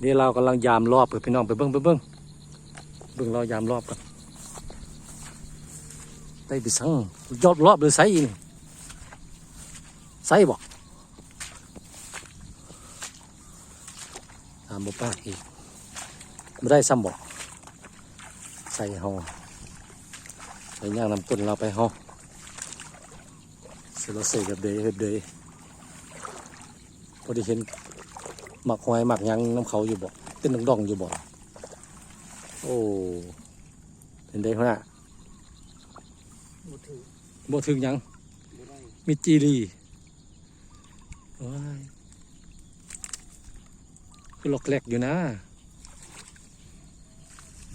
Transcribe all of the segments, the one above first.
เดี๋ยวเรากำลังยามรอบเพื่อพี่น้องไปเบิ้งไปเบิ้งเบิ้งเรายามรอบกันได้ไปสั่งยอดรอบหรือไซอีนี่ไซบอกตามบุปาอีกไม่ได้ซ้ำบอกใส่หอใส่ย่างน้ำต้นเราไปหอเสร็จแล้วใส่กับเดย์กับเดย์พอด้เห็น หมักหอยหมักหยังน้ำเขาอยู่บ่เต้นดองๆอยู่บ่โอ้เป็นได้ขนาดบ่ถือบ่ถึงหยังบ่ได้มีจีรีว้ายคือหลอกแหลกอยู่นะ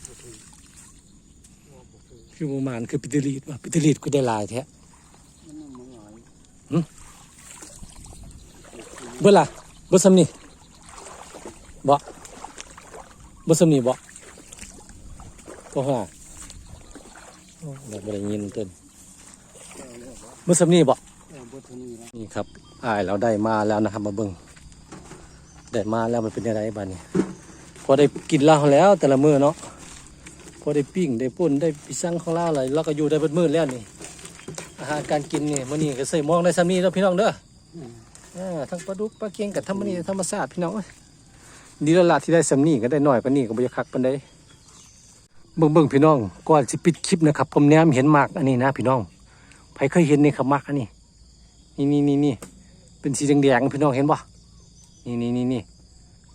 บ่ถือว่าบ่ถือคือประมาณคือปิตรีดว่าปิตรีดก็ได้หลายแท้มันน่ะมันหลายเบิ่ล่ะเบิ่ซำนี่ บ่เบิ่ซำนี่บ่ก็ว่าโอ้เราบ่ได้ยินเต้นแก้วแล้วบ่เบิ่ซำนี่บ่เออบ่ถือนี่ละนี่ครับอ้ายเราได้มาแล้วนะครับมาเบิ่งได้มาแล้วมันเป็นยังไงบ้านี้พอได้กินเหล้าแล้วแต่ละมื้อเนาะพอได้ปิ้งได้ป่นได้ปิซังของเหล้าอะไรแล้วก็อยู่ได้เบิดมื้อแล้วนี่อาหารการกินนี่มื้อนี้ก็ใส่หมองได้ซ้ำนี้แล้วพี่น้องเด้ออืมอ่าทั้งปลาดุกปลาเค็งกับธรรมนี่ธรรมชาติพี่น้อง เอ้ยดีแล้วล่ะที่ได้ซ้ำนี้ก็ได้หน้อยกว่านี้ก็บ่อยากคักปานใดเบิ่งเบิ่งพี่น้องก่อนสิปิดคลิปนะครับ ผมแนมเห็นหมากอันนี้นะพี่น้องใครเคยเห็นนี่ครับหมากอันนี้นี่นี่นี่นี่เป็นสีแดงๆพี่น้องเห็นป่ะนี่นี่นี่นี่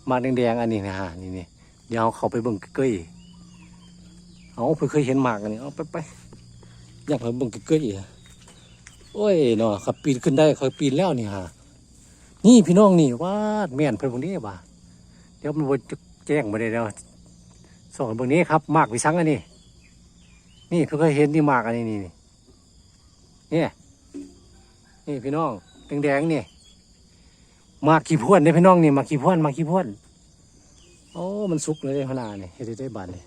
มาแดงๆอันนี้นะฮะนี่นี่เดี๋ยวเขาไปเบิ่งใกล้ๆเอาเพิ่งเคยเห็นหมากอันนี้เอาไปไปอยากไปเบิ่งใกล้ๆโอ้ยเนาะขับปีนขึ้นได้เขาปีนแล้วนี่ฮะนี่พี่น้องนี่วาดแม่นเพิ่นพวกนี้บ่า เดี๋ยวมันบ่จะแจ้งบ่ได้แล้วสอนเบิ่งนี้ครับมากวิสังอันนี้ นี่เพิ่งเคยเห็นนี่มากอันนี้นี่นี่นี่พี่น้องแดงๆนี่มากขี้พ่วนได้พี่น้องนี่มากขี้พ่วนมากขี้พ่วนโอ้มันสุกเลยได้หัวหน้านี่เฮ็ดได้บานนี่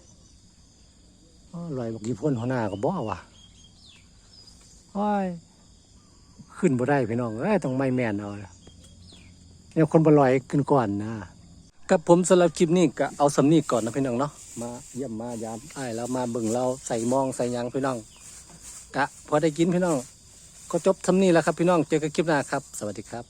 ลอยหมากขี้พ่วนหัวหน้าก็บ่ว่ะโอ้ยขึ้นบ่ได้พี่น้องเอ้ยต้องไม่แม่นเอาเนี่ยคนบ่ลอยขึ้นก่อนนะ กับผมสำหรับคลิปนี้ก็เอาสำนีก่อนนะพี่น้องเนาะมาเยี่ยมมายามไอ้แล้วมาเบิ่งเราใส่มองใส่ยังพี่น้องกะพอได้กินพี่น้อง ก็จบทำนี่แล้วครับพี่น้องเจอกันคลิปหน้าครับ สวัสดีครับ